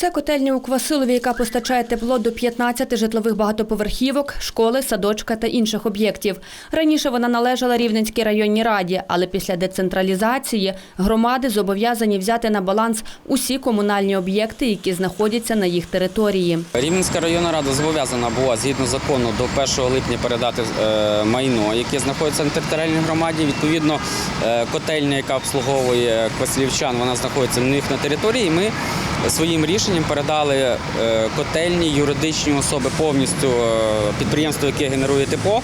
Це котельня у Квасилові, яка постачає тепло до 15 житлових багатоповерхівок, школи, садочка та інших об'єктів. Раніше вона належала Рівненській районній раді, але після децентралізації громади зобов'язані взяти на баланс усі комунальні об'єкти, які знаходяться на їх території. Рівненська районна рада зобов'язана була згідно закону до 1 липня передати е, майно, яке знаходиться на територіальній громаді. Відповідно, е, котельня, яка обслуговує квасилівчан, вона знаходиться в них на території. Ми своїм рішенням передали е, котельні юридичні особи повністю е, підприємство, яке генерує тепло.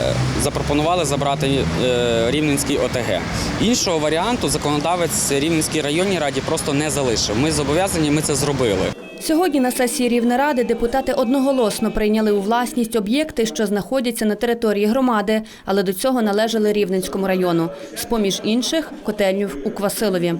е, Запропонували забрати Рівненський ОТГ. Іншого варіанту законодавець Рівненській районній раді просто не залишив. Ми зобов'язані, ми це зробили. Сьогодні на сесії Рівнеради депутати одноголосно прийняли у власність об'єкти, що знаходяться на території громади, але до цього належали Рівненському району. З-поміж інших – котельню у Квасилові.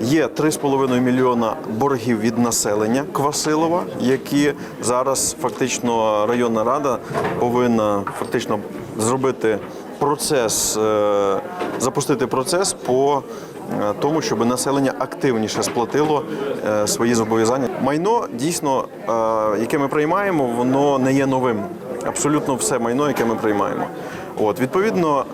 Є 3,5 мільйона боргів від населення Квасилова, які зараз фактично районна рада повинна фактично зробити процес, е, запустити процес по е, тому, щоб населення активніше сплатило е, свої зобов'язання. Майно дійсно, яке ми приймаємо, воно не є новим. Абсолютно все майно, яке ми приймаємо. От відповідно,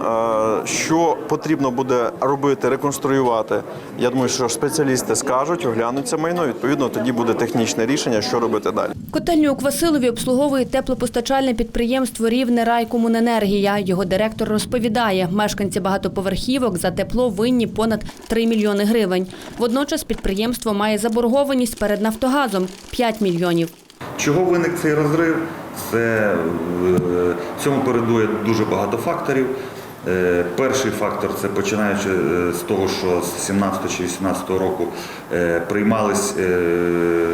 е, що потрібно буде робити, реконструювати. Я думаю, що спеціалісти скажуть, оглянуть це майно. Відповідно, тоді буде технічне рішення, що робити далі. Котельню у Квасилові обслуговує теплопостачальне підприємство «Рівне Райкомуненергія». Його директор розповідає, мешканці багатоповерхівок за тепло винні понад 3 мільйони гривень. Водночас підприємство має заборгованість перед «Нафтогазом» – 5 мільйонів. Чого виник цей розрив? Це е, цьому передує дуже багато факторів. Е, Перший фактор це починаючи е, з того, що з 17 чи 18 року приймались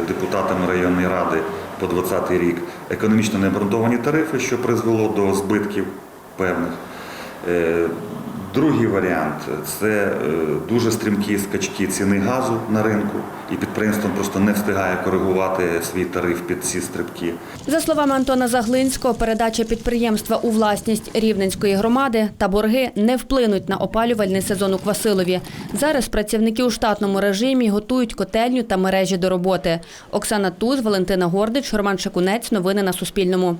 депутатами районної ради по 20 рік економічно необґрунтовані тарифи, що призвело до збитків певних. Другий варіант це е, дуже стрімкі скачки ціни газу на ринку, і підприємство просто не встигає коригувати свій тариф під ці стрибки. За словами Антона Заглинського, передача підприємства у власність Рівненської громади та борги не вплинуть на опалювальний сезон у Квасилові. Зараз працівники у штатному режимі готують котельню та мережі до роботи. Оксана Туз, Валентина Гордич, Роман Шакунець. Новини на Суспільному.